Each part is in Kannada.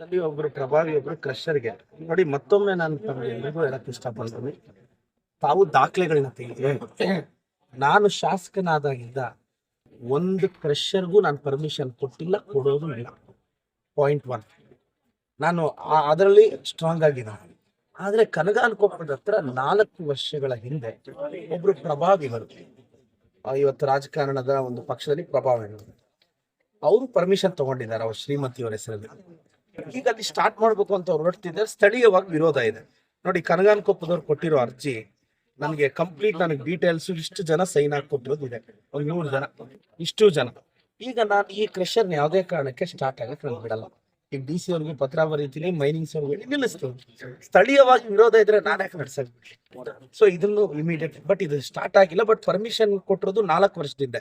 ಅಲ್ಲಿ ಒಬ್ರು ಪ್ರಭಾವಿ ಒಬ್ರು ಕ್ರಷರ್ಗೆ. ನೋಡಿ, ಮತ್ತೊಮ್ಮೆ ನಾನು ತಮ್ಮೆಲ್ಲರಿಗೂ ಹೇಳಕ್ ಇಷ್ಟಪಡ್ತೀನಿ. ತಾವು ದಾಖಲೆಗಳನ್ನ ತೆಗೆದು ನಾನು ಶಾಸಕನಾದಾಗಿದ್ದ ಒಂದು ಕ್ರಷರ್ಗೂ ನಾನು ಪರ್ಮಿಷನ್ ಕೊಟ್ಟಿಲ್ಲ, ಕೊಡೋದು ಇಲ್ಲ. ಪಾಯಿಂಟ್ ಒನ್ ನಾನು ಅದರಲ್ಲಿ ಸ್ಟ್ರಾಂಗ್ ಆಗಿದ್ದ ಆದ್ರೆ ಕನಗಾನಕೊಪ್ಪದ ಹತ್ರ ನಾಲ್ಕು ವರ್ಷಗಳ ಹಿಂದೆ ಒಬ್ರು ಪ್ರಭಾವಿ ಬರು ಇವತ್ತು ರಾಜಕಾರಣದ ಒಂದು ಪಕ್ಷದಲ್ಲಿ ಪ್ರಭಾವಿಗಳು. ಅವರು ಪರ್ಮಿಷನ್ ತಗೊಂಡಿದ್ದಾರೆ, ಅವ್ರ ಶ್ರೀಮತಿಯವರ ಹೆಸರಲ್ಲಿ. ಈಗ ಅಲ್ಲಿ ಸ್ಟಾರ್ಟ್ ಮಾಡ್ಬೇಕು ಅಂತ ಅವ್ರು ಹೊರಡ್ತಿದ್ದಾರೆ ಸ್ಥಳೀಯವಾಗಿ ವಿರೋಧ ಇದೆ. ನೋಡಿ ಕನಗಾನಕೊಪ್ಪದವ್ರು ಕೊಟ್ಟಿರೋ ಅರ್ಜಿ ನನಗೆ ಕಂಪ್ಲೀಟ್ ನನಗೆ ಡೀಟೇಲ್ಸ್ ಇಷ್ಟು ಜನ ಸೈನ್ ಹಾಕೊಟ್ಟಿರೋದು ಕೊಟ್ಟಿರೋದು ಇದೆ. ಒಂದು ನೂರು ಜನ. ಇಷ್ಟು ಜನ. ಈಗ ನಾನು ಈ ಕ್ರೆಷರ್ನ ಯಾವುದೇ ಕಾರಣಕ್ಕೆ ಸ್ಟಾರ್ಟ್ ಆಗಕ್ಕೆ ನಾನು ಬಿಡಲ್ಲ. ಈಗ ಡಿ ಸಿ ಅವ್ರಿಗೆ ಪತ್ರ ಬರೀತೀನಿ ಮೈನಿಂಗ್ಸ್ ಅವ್ರಿಗೆ ನಿಲ್ಲಿಸ್ತೀನಿ. ಸ್ಥಳೀಯವಾಗಿ ವಿರೋಧ ಇದ್ರೆ ನಾನು ಯಾಕೆ ನಡ್ಸಕ್ ಸೊ ಇದನ್ನು ಇಮಿಡಿಯೇಟ್ ಬಟ್ ಇದು ಸ್ಟಾರ್ಟ್ ಆಗಿಲ್ಲ ಬಟ್ ಪರ್ಮಿಷನ್ ಕೊಟ್ಟಿರೋದು ನಾಲ್ಕು ವರ್ಷದಿಂದ.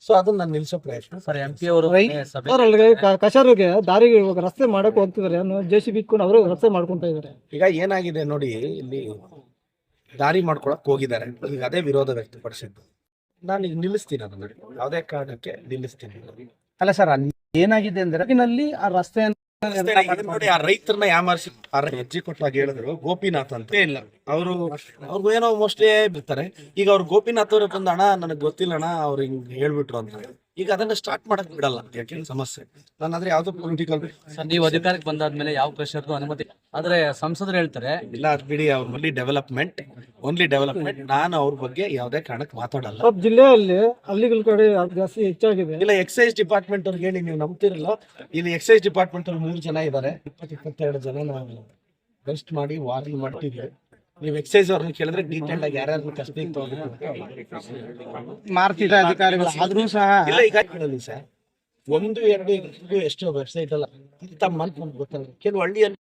ಸೊ ಅದನ್ನ ನಾನು ನಿಲ್ಸೋ ಪ್ರಯತ್ನ ಸರ್ ಎಂ ಪಿ ಅವರು ಸರ್ ಅಲ್ಲಿಗೆ ಕ- ದಾರಿಗೆ ಇವಾಗ ರಸ್ತೆ ಮಾಡಕ್ ಹೋಗ್ತಿದಾರೆ. ಜೆ ಸಿ ಬಿಟ್ಕೊಂಡು ಅವರು ರಸ್ತೆ ಮಾಡ್ಕೊಂತ ಇದಾರೆ. ಈಗ ಏನಾಗಿದೆ ನೋಡಿ ಇಲ್ಲಿ ದಾರಿ ಮಾಡ್ಕೊಳಕ್ ಹೋಗಿದ್ದಾರೆ. ಈಗ ಅದೇ ವಿರೋಧ ವ್ಯಕ್ತಪಡಿಸಿದ್ದು. ನಾನು ಈಗ ನಿಲ್ಲಿಸ್ತೀನಿ ಅದನ್ನ. ಯಾವುದೇ ಕಾರಣಕ್ಕೆ ನಿಲ್ಲಿಸ್ತೀನಿ. ಅಲ್ಲ ಸರ್ ಏನಾಗಿದೆ ಅಂದ್ರೆ ನಲ್ಲಿ ಆ ರಸ್ತೆ ಇದು ಆ ರೈತರನ್ನ ಯಾಮಾರಿಸಿ ಹೆಜ್ಜೆ ಕೊಟ್ಟಾಗ ಹೇಳಿದ್ರು, ಗೋಪಿನಾಥ್ ಅಂತ. ಇಲ್ಲ. ಅವರು ಅವ್ರಿಗೂ ಏನೋ ಮೋಸ್ಟ್ಲಿ ಬಿಡ್ತಾರೆ ಈಗ ಅವ್ರು ಗೋಪಿನಾಥ್ ಅವ್ರ ಬಂದ, ಅಣ್ಣ, ನನಗೆ ಗೊತ್ತಿಲ್ಲ ಅಣ್ಣ ಅವ್ರು ಹಿಂಗ್ ಹೇಳ್ಬಿಟ್ರು ಅಂತ. ಈಗ ಅದನ್ನ ಸ್ಟಾರ್ಟ್ ಮಾಡಕ್ ಬಿಡಲ್ಲ. ಯಾಕೆಂದ್ರೆ ಸಮಸ್ಯೆ? ನಾನು ಆದ್ರೆ ಯಾವ್ದೋ ಪೊಲಿಟಿಕಲ್ ಸರ್ ನೀವು ಅಧಿಕಾರಕ್ಕೆ ಬಂದಾದ್ಮೇಲೆ ಯಾವ ಪ್ರೆಷರ್ಗೂ ಅನುಮತಿ ಆದ್ರೆ ಸಂಸದರು ಹೇಳ್ತಾರೆ ಇಲ್ಲ ಅದ್ ಬಿಡಿ ಅವ್ರ ಮಲ್ಲಿ ಡೆವಲಪ್ಮೆಂಟ್ ಓನ್ಲಿ ಡೆವಲಪ್ಮೆಂಟ್ ನಾನು ಅವ್ರ ಬಗ್ಗೆ ಯಾವ್ದೇ ಕಾರಣಕ್ಕೆ ಮಾತಾಡಲ್ಲ. ಸ್ವಲ್ಪ ಜಿಲ್ಲೆಯಲ್ಲಿ ಹಳ್ಳಿಗಳ ಕಡೆ ಅದು ಜಾಸ್ತಿ ಹೆಚ್ಚಾಗಿದೆ? ಇಲ್ಲ ಎಕ್ಸೈಸ್ ಡಿಪಾರ್ಟ್ಮೆಂಟ್ ಅವ್ರಿಗೆ ಹೇಳಿ ನೀವು ನಂಬ್ತಿರಲ್ಲ. ಇಲ್ಲಿ ಎಕ್ಸೈಸ್ ಡಿಪಾರ್ಟ್ಮೆಂಟ್ ಅವ್ರು ಮೂರು ಜನ ಇದ್ದಾರೆ ಇಪ್ಪತ್ತು ಇಪ್ಪತ್ತೆರಡು ಜನ ನಾವು ರೆಸ್ಟ್ ಮಾಡಿ ವಾರ್ನಿಂಗ್ ಮಾಡ್ತಿದ್ವಿ. ನೀವು ಎಕ್ಸೈಸ್ ಅವ್ರನ್ನ ಕೇಳಿದ್ರೆ ಡೀಟೇಲ್ ಆಗಿ ಯಾರ್ಯಾರು ಕಸ್ಬಿಗೆ ತಗೋಬೇಕು ಮಾರ್ತಿದ ಅಧಿಕಾರಿಗಳು ಆದ್ರೂ ಸಹ ಇಲ್ಲ ಈಗ ಕೇಳಲಿ ಸರ್. ಒಂದು ಎರಡು ಇದು ಎಷ್ಟೋ ವೆಬ್ಸೈಟ್ ಅಲ್ಲ ತಮ್ಮ ನಮ್ಗೆ ಗೊತ್ತಲ್ಲ ಕೆಲವು ಹಳ್ಳಿಯಲ್ಲಿ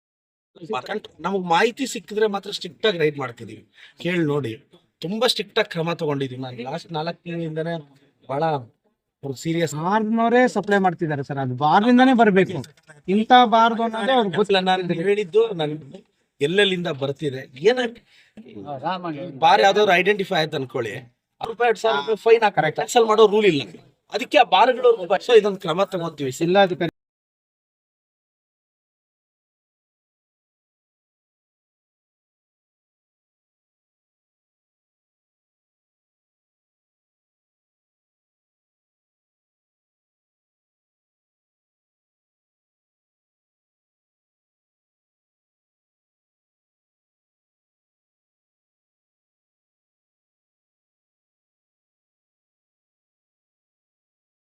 ನಮಗೆ ಮಾಹಿತಿ ಸಿಕ್ಕಿದ್ರೆ ಮಾತ್ರ ಸ್ಟ್ರಿಕ್ಟ್ ಆಗಿ ರೈಡ್ ಮಾಡ್ತಿದೀವಿ. ಕೇಳಿ ನೋಡಿ. ತುಂಬಾ ಸ್ಟ್ರಿಕ್ಟ್ ಆಗಿ ಕ್ರಮ ತಗೊಂಡಿದೀವಿ. ನಾನು ಲಾಸ್ಟ್ ನಾಲ್ಕು ತಿಂಗಳಿಂದನೇ ಬಹಳ ಸೀರಿಯಸ್ ಬಾರ್ನವರೇ ಸಪ್ಲೈ ಮಾಡ್ತಿದ್ದಾರೆ ಸರ್. ಅದು ಬಾರ್ನಿಂದಾನೇ ಬರಬೇಕು. ಇಂಥ ಬಾರ್ದು ಅನ್ನೋದೇ ಅವ್ರಿಗೆ ಗೊತ್ತಿಲ್ಲ. ನಾನು ಹೇಳಿದ್ದು ನನ್ ಎಲ್ಲೆಲ್ಲಿಂದ ಬರ್ತಿದೆ? ಏನ ಬಾರಿ ಯಾವ್ದಾದ್ರು ಐಡೆಂಟಿಫೈ ಆಯ್ತು ಅನ್ಕೊಳ್ಳಿ. ರೂಪಾಯಿ ಎರಡ್ ಸಾವಿರ ರೂಪಾಯಿ ಫೈನ್ ಹಾಕಿ ಕ್ಯಾನ್ಸಲ್ ಮಾಡೋ ರೂಲ್ ಇಲ್ಲ. ಅದಕ್ಕೆ ಆ ಬಾರ್ಗಳು ಸೊ ಇದೊಂದು ಕ್ರಮ ತಗೋತೀವಿ. ಜಿಲ್ಲಾಧಿಕಾರಿ